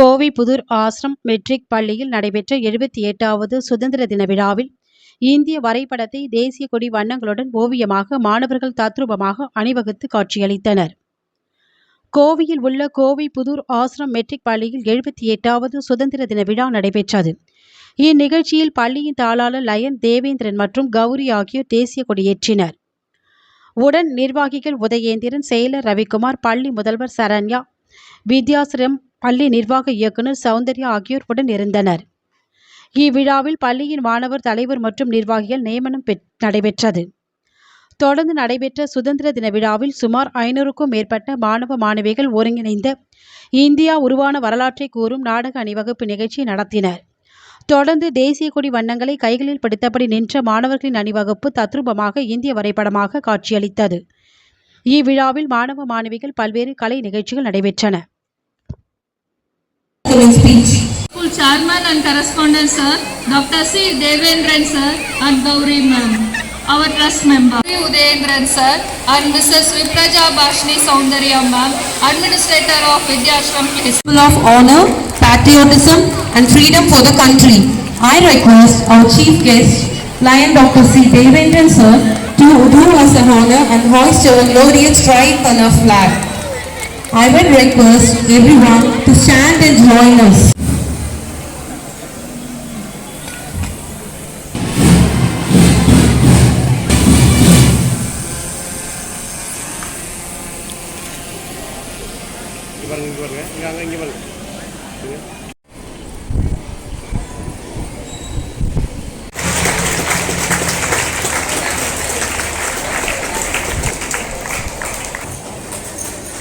Kovai Pudur ashram matric பள்ளியில் நடைபெற்ற எழுபத்தி எட்டாவது சுதந்திர தின விழாவில் இந்திய வரைபடத்தை தேசிய கொடி வண்ணங்களுடன் ஓவியமாக மாணவர்கள் தத்ரூபமாக அணிவகுத்து காட்சியளித்தனர். கோவையில் உள்ள கோவை புதூர் ஆசிரம் மெட்ரிக் பள்ளியில் எழுபத்தி எட்டாவது சுதந்திர தின விழா நடைபெற்றது. இந்நிகழ்ச்சியில் பள்ளியின் தாளாளர் லயன் தேவேந்திரன் மற்றும் கௌரி ஆகியோர் தேசிய கொடியேற்றினர். உடன் நிர்வாகிகள் உதயேந்திரன் செயலர் ரவிக்குமார் பள்ளி முதல்வர் சரண்யா வித்யாசிரம் பள்ளி நிர்வாக இயக்குனர் சௌந்தர்யா ஆகியோர் உடன் இருந்தனர். இவ்விழாவில் பள்ளியின் மாணவர் தலைவர் மற்றும் நிர்வாகிகள் நியமனம் பெற்- நடைபெற்றது. தொடர்ந்து நடைபெற்ற சுதந்திர தின விழாவில் சுமார் ஐநூறுக்கும் மேற்பட்ட மாணவ மாணவிகள் ஒருங்கிணைந்த இந்தியா உருவான வரலாற்றை கூறும் நாடக அணிவகுப்பு நிகழ்ச்சி நடத்தினர். தொடர்ந்து தேசிய கொடி வண்ணங்களை கைகளில் பிடித்தபடி நின்ற மாணவர்களின் அணிவகுப்பு தத்ரூபமாக இந்திய வரைபடமாக காட்சியளித்தது. இவ்விழாவில் மாணவ மாணவிகள் பல்வேறு கலை நிகழ்ச்சிகள் நடைபெற்றன. Speech. School chairman and correspondent sir, Dr. C. Devendran sir and Gauri ma'am, our trust member. P. Udendran sir and Mrs. Vipraja Bashni Soundarya ma'am, administrator of Vidyashram Place. Full of honor, patriotism and freedom for the country. I request our chief guest, Lion Dr. C. Devendran sir, to do us the honor and hoist our glorious tricolor flag. I will request everyone to stand and join us.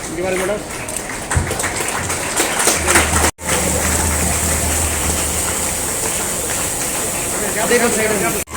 இங்கே பாருங்க madam second second